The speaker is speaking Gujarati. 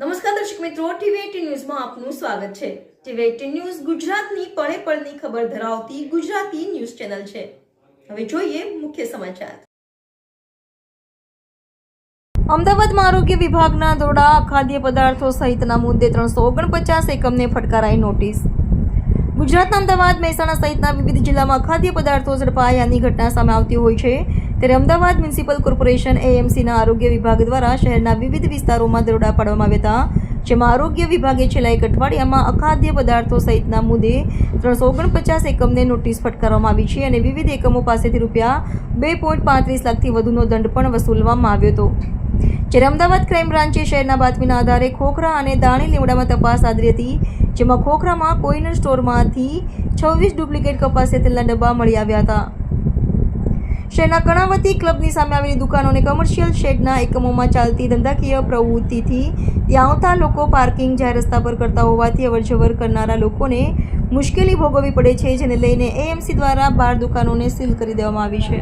નમસ્કાર દર્શક મિત્રો ટીવી ન્યૂઝમાં આપનું સ્વાગત છે. ટીવી એટીન ન્યૂઝ ગુજરાતની પળે પળની ખબર ધરાવતી ગુજરાતી ન્યૂઝ ચેનલ છે. હવે જોઈએ મુખ્ય સમાચાર. અમદાવાદમાં આરોગ્ય વિભાગના દોડા, ખાદ્ય પદાર્થો સહિતના મુદ્દે ત્રણસો ઓગણપચાસ એકમને ફટકારાઈ નોટિસ. ગુજરાતના અમદાવાદ, મહેસાણા સહિતના વિવિધ જિલ્લામાં ખાદ્ય પદાર્થો ઝડપાયાની ઘટના સામે આવતી હોય છે. ત્યારે અમદાવાદ મ્યુનિસિપલ કોર્પોરેશન એએમસીના આરોગ્ય વિભાગ દ્વારા શહેરના વિવિધ વિસ્તારોમાં દરોડા પાડવામાં આવ્યા હતા, જેમાં આરોગ્ય વિભાગે છેલ્લા એક અઠવાડિયામાં અખાદ્ય પદાર્થો સહિતના મુદ્દે ત્રણસો ઓગણપચાસ એકમને નોટિસ ફટકારવામાં આવી છે અને વિવિધ એકમો પાસેથી રૂપિયા બે પોઈન્ટ પાંત્રીસ લાખથી વધુનો દંડ પણ વસૂલવામાં આવ્યો હતો. જ્યારે અમદાવાદ ક્રાઇમ બ્રાન્ચે શહેરના બાતમીના આધારે ખોખરા અને દાણી લીમડામાં તપાસ આદરી હતી, જેમાં ખોખરામાં કોઈનર સ્ટોરમાંથી છવ્વીસ ડુપ્લિકેટ કપાસ તેલના ડબ્બા મળી આવ્યા હતા. શહેરના કર્ણાવતી ક્લબની સામે આવેલી દુકાનો અને કમર્શિયલ શેડના એકમોમાં ચાલતી ધંધાકીય પ્રવૃત્તિથી ત્યાં આવતા લોકો પાર્કિંગ જાહેર રસ્તા પર કરતા હોવાથી અવરજવર કરનારા લોકોને મુશ્કેલી ભોગવવી પડે છે, જેને લઈને એએમસી દ્વારા બાર દુકાનોને સીલ કરી દેવામાં આવી છે.